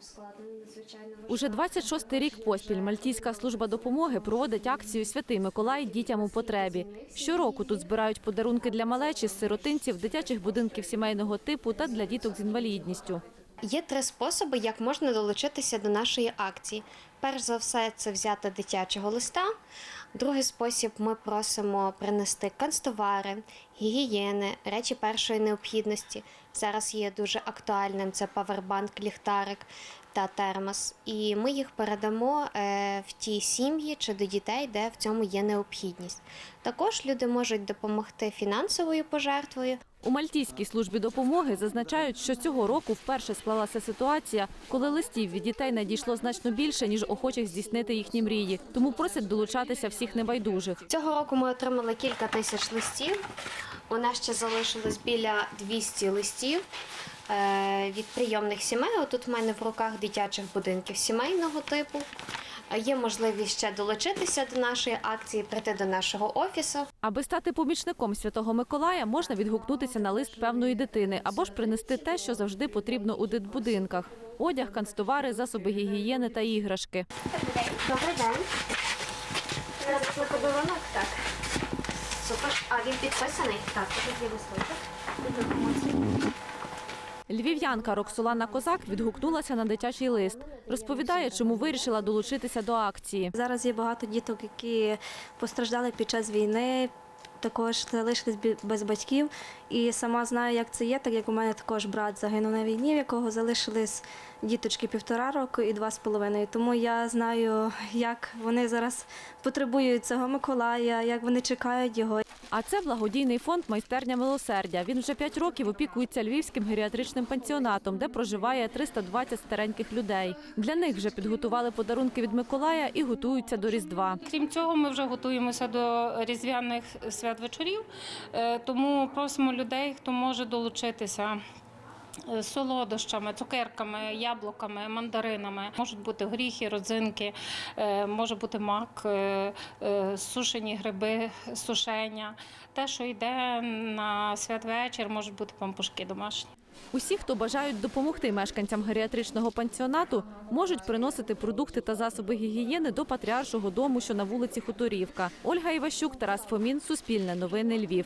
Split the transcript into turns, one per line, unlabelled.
ускладнено надзвичайно
Уже 26-й рік поспіль Мальтійська служба допомоги проводить акцію Святий Миколай дітям у потребі. Щороку тут збирають подарунки для малечі з сиротинців, дитячих будинків сімейного типу та для діток з інвалідністю.
Є три способи, як можна долучитися до нашої акції. Перш за все, це взяти дитячого листа. Другий спосіб ми просимо принести канцтовари, гігієни, речі першої необхідності. Зараз є дуже актуальним це павербанк, ліхтарик та термос. І ми їх передамо е, в ті сім'ї чи до дітей, де в цьому є необхідність. Також люди можуть допомогти фінансовою пожертвою.
У Мальтійській службі допомоги зазначають, що цього року вперше склалася ситуація, коли листів від дітей надійшло значно більше, ніж охочих здійснити їхні мрії. Тому просять долучатися всіх небайдужих.
Цього року ми отримали кілька тисяч листів. У нас ще залишилось біля 200 листів е, від прийомних сімей. Отут в мене в руках дитячих будинків сімейного типу. Є можливість ще долучитися до нашої акції, прийти до нашого офісу.
Аби стати помічником Святого Миколая, можна відгукнутися на лист певної дитини або ж принести те, що завжди потрібно у дитбудинках: одяг, канцтовари, засоби гігієни та іграшки.
Добрий день. На подарунок, так. Супер. А він підписаний? Так, тут є листочок.
Львів'янка Роксолана Козак відгукнулася на дитячий лист. Розповідає, чому вирішила долучитися до акції.
Зараз є багато діток, які постраждали під час війни, також залишились без батьків. І сама знаю, як це є, так як у мене також брат загинув на війні, в якого залишились діточки півтора року і два з половиною. Тому я знаю, як вони зараз потребують цього Миколая, як вони чекають його.
А це благодійний фонд Майстерня милосердя. Він вже п'ять років опікується львівським геріатричним пансіонатом, де проживає 320 стареньких людей. Для них вже підготували подарунки від Миколая і готуються до Різдва.
Крім цього, ми вже готуємося до різдвяних свят-вечорів, е, тому просимо людей, хто може долучитися. Е, Солодощами, цукерками, яблуками, мандаринами можуть бути горіхи, родзинки, е, може бути мак, е, сушені гриби, сушення. Те, що йде на святвечір, можуть бути пампушки домашні.
Усі, хто бажають допомогти мешканцям геріатричного пансіонату, можуть приносити продукти та засоби гігієни до патріаршого дому, що на вулиці Хуторівка. Ольга Іващук, Тарас Фомін, Суспільне новини Львів.